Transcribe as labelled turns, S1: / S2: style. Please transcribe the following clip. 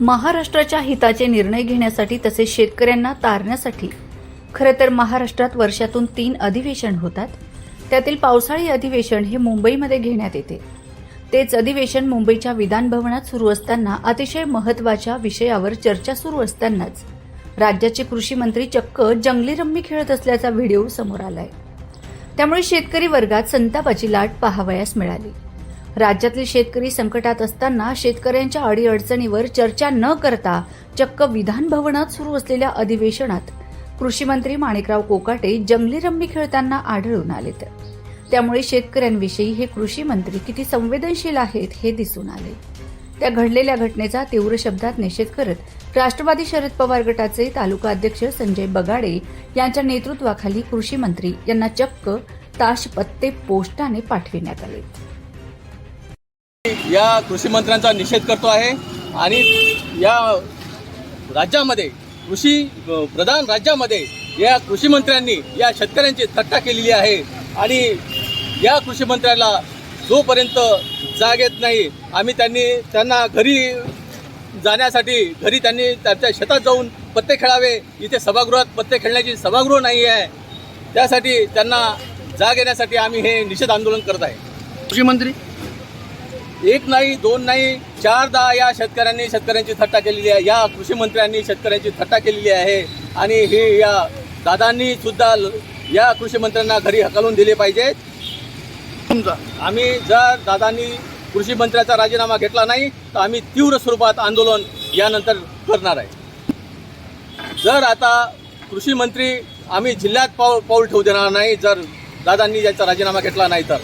S1: महाराष्ट्राच्या हिताचे निर्णय घेण्यासाठी तसेच शेतकऱ्यांना तारण्यासाठी. खरं तर महाराष्ट्रात वर्षातून तीन अधिवेशन होतात. त्यातील पावसाळी अधिवेशन हे मुंबईमध्ये घेण्यात येते. तेच अधिवेशन मुंबईच्या विधानभवनात सुरू असताना अतिशय महत्त्वाच्या विषयावर चर्चा सुरू असतानाच राज्याचे कृषी मंत्री चक्क जंगली रम्मी खेळत असल्याचा व्हिडिओ समोर आलाय. त्यामुळे शेतकरी वर्गात संतापाची लाट पाहावयास मिळाली. राज्यातील शेतकरी संकटात असताना शेतकऱ्यांच्या अडीअडचणीवर चर्चा न करता चक्क विधान भवनात सुरू असलेल्या अधिवेशनात कृषी मंत्री माणिकराव कोकाटे जंगली रम्मी खेळताना आढळून आलेत. त्यामुळे शेतकऱ्यांविषयी हे कृषी मंत्री किती संवेदनशील आहेत हे दिसून आले. त्या घडलेल्या घटनेचा तीव्र शब्दात निषेध करत राष्ट्रवादी शरद पवार गटाचे तालुका अध्यक्ष संजय बगाडे यांच्या नेतृत्वाखाली कृषी मंत्री यांना चक्क ताश पत्ते पोस्टाने पाठविण्यात आले.
S2: या कृषी मंत्र्यांचा निषेध करतो आहे आणि या राज्यामध्ये कृषी प्रधान राज्यामध्ये या कृषी मंत्र्यांनी या शेतकऱ्यांची थट्टा केलेली आहे आणि या कृषी मंत्र्याला जोपर्यंत जाग येत नाही आम्ही त्यांनी त्यांना घरी जाण्यासाठी घरी त्यांनी त्यांच्या शेतात जाऊन पत्ते खेळावे. इथे सभागृहात पत्ते खेळण्याची सभागृह नाही आहे. त्यासाठी त्यांना जाग येण्यासाठी आम्ही हे निषेध आंदोलन करत आहे.
S3: कृषी मंत्री?
S2: एक नाही दोन नाही चारदा या शेतकऱ्यांनी शेतकऱ्यांची थट्टा केलेली आहे. या कृषी मंत्र्यांनी शेतकऱ्यांची थट्टा केलेली आहे. आणि हे या दादांनी सुद्धा या कृषी मंत्र्यांना घरी हकलून दिले पाहिजे.
S3: तुमचा.
S2: आम्ही जर दादांनी कृषी मंत्र्याचा राजीनामा घेतला नाही तर आम्ही तीव्र स्वरूपात आंदोलन यानंतर करणार आहे. जर आता कृषी मंत्री आम्ही जिल्ह्यात पाऊल पाऊल ठेवू देणार नाही जर दादांनी याचा राजीनामा घेतला नाही तर.